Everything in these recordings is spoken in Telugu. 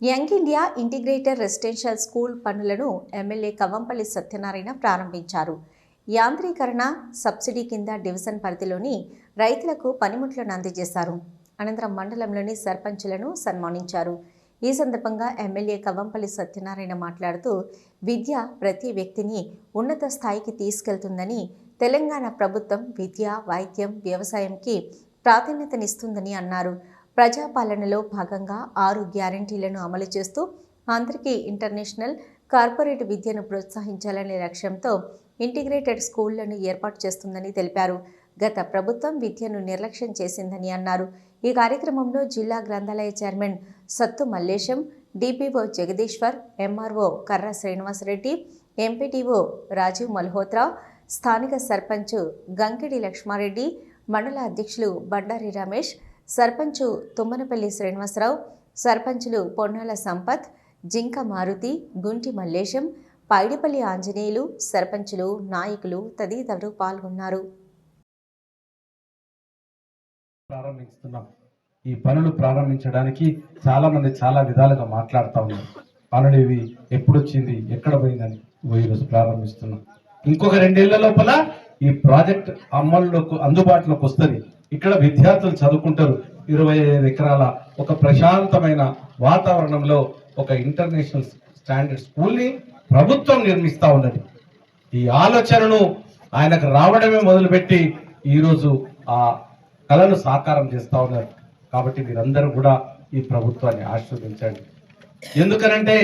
Young India integrated residential school పనులను ఎమ్మెల్యే కవంపల్లి సత్యనారాయణ ప్రారంభించారు. యాంత్రీకరణ సబ్సిడీ కింద డివిజన్ పరిధిలోని రైతులకు పనిముట్లను అందజేశారు. అనంతరం మండలంలోని సర్పంచులను సన్మానించారు. ఈ సందర్భంగా ఎమ్మెల్యే కవంపల్లి సత్యనారాయణ మాట్లాడుతూ విద్య ప్రతి వ్యక్తిని ఉన్నత స్థాయికి తీసుకెళ్తుందని తెలంగాణ ప్రభుత్వం విద్య వైద్యం వ్యవసాయంకి ప్రాధాన్యతనిస్తుందని అన్నారు. ప్రజాపాలనలో భాగంగా ఆరు గ్యారంటీలను అమలు చేస్తూ అందరికీ ఇంటర్నేషనల్ కార్పొరేట్ విద్యను ప్రోత్సహించాలనే లక్ష్యంతో ఇంటిగ్రేటెడ్ స్కూళ్ళను ఏర్పాటు చేస్తుందని తెలిపారు. గత ప్రభుత్వం విద్యను నిర్లక్ష్యం చేసిందని అన్నారు. ఈ కార్యక్రమంలో జిల్లా గ్రంథాలయ చైర్మన్ సత్తు మల్లేశం డిపిఓ జగదీశ్వర్ ఎంఆర్ఓ కర్ర శ్రీనివాసరెడ్డి ఎంపీటీఓ రాజీవ్ మల్హోత్రా స్థానిక సర్పంచ్ గంకిడి లక్ష్మారెడ్డి మండల అధ్యక్షులు బండారి రమేష్ సర్పంచు తుమ్మనపల్లి శ్రీనివాసరావు సర్పంచులు పొన్నాల సంపత్ జింక మారుతి గుంటి మల్లేశం పైడిపల్లి ఆంజనేయులు సర్పంచులు నాయకులు తదితరులు పాల్గొన్నారు. ప్రారంభిస్తున్నాం. ఈ పనులు ప్రారంభించడానికి చాలా మంది చాలా విధాలుగా మాట్లాడుతూ ఉన్నారు. పనులు ఇవి ఎప్పుడు వచ్చింది ఎక్కడ పోయిందని ఈరోజు ప్రారంభిస్తున్నాం. ఇంకొక రెండేళ్ళ లోపల ఈ ప్రాజెక్ట్ అమల్లోకి అందుబాటులోకి వస్తుంది. ఇక్కడ విద్యార్థులు చదువుకుంటారు. ఇరవై ఐదు ఎకరాల ఒక ప్రశాంతమైన వాతావరణంలో ఒక ఇంటర్నేషనల్ స్టాండర్డ్ స్కూల్ని ప్రభుత్వం నిర్మిస్తూ ఉన్నది. ఈ ఆలోచనను ఆయనకు రావడమే మొదలుపెట్టి ఈరోజు ఆ కళను సాకారం చేస్తూ ఉన్నారు. కాబట్టి మీరందరూ కూడా ఈ ప్రభుత్వాన్ని ఆశీర్వదించండి. ఎందుకనంటే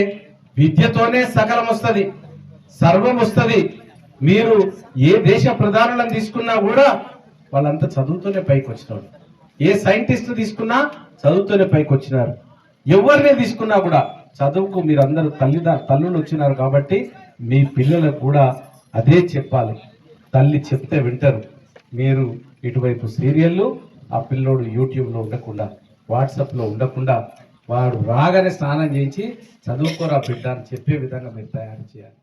విద్యతోనే సకలం వస్తుంది సర్వం వస్తుంది. మీరు ఏ దేశ ప్రధానులను తీసుకున్నా కూడా వాళ్ళంతా చదువుతూనే పైకి వచ్చినారు. ఏ సైంటిస్ట్ తీసుకున్నా చదువుతూనే పైకి వచ్చినారు. ఎవరిని తీసుకున్నా కూడా చదువుకు మీరందరూ తల్లిద తల్లులు వచ్చినారు కాబట్టి మీ పిల్లలకు కూడా అదే చెప్పాలి. తల్లి చెప్తే వింటారు. మీరు ఇటువైపు సీరియళ్ళు ఆ పిల్లోడు యూట్యూబ్లో ఉండకుండా వాట్సాప్లో ఉండకుండా వాడు రాగానే స్నానం చేయించి చదువుకోరా బిడ్డ అని చెప్పే విధంగా మీరు తయారు చేయాలి.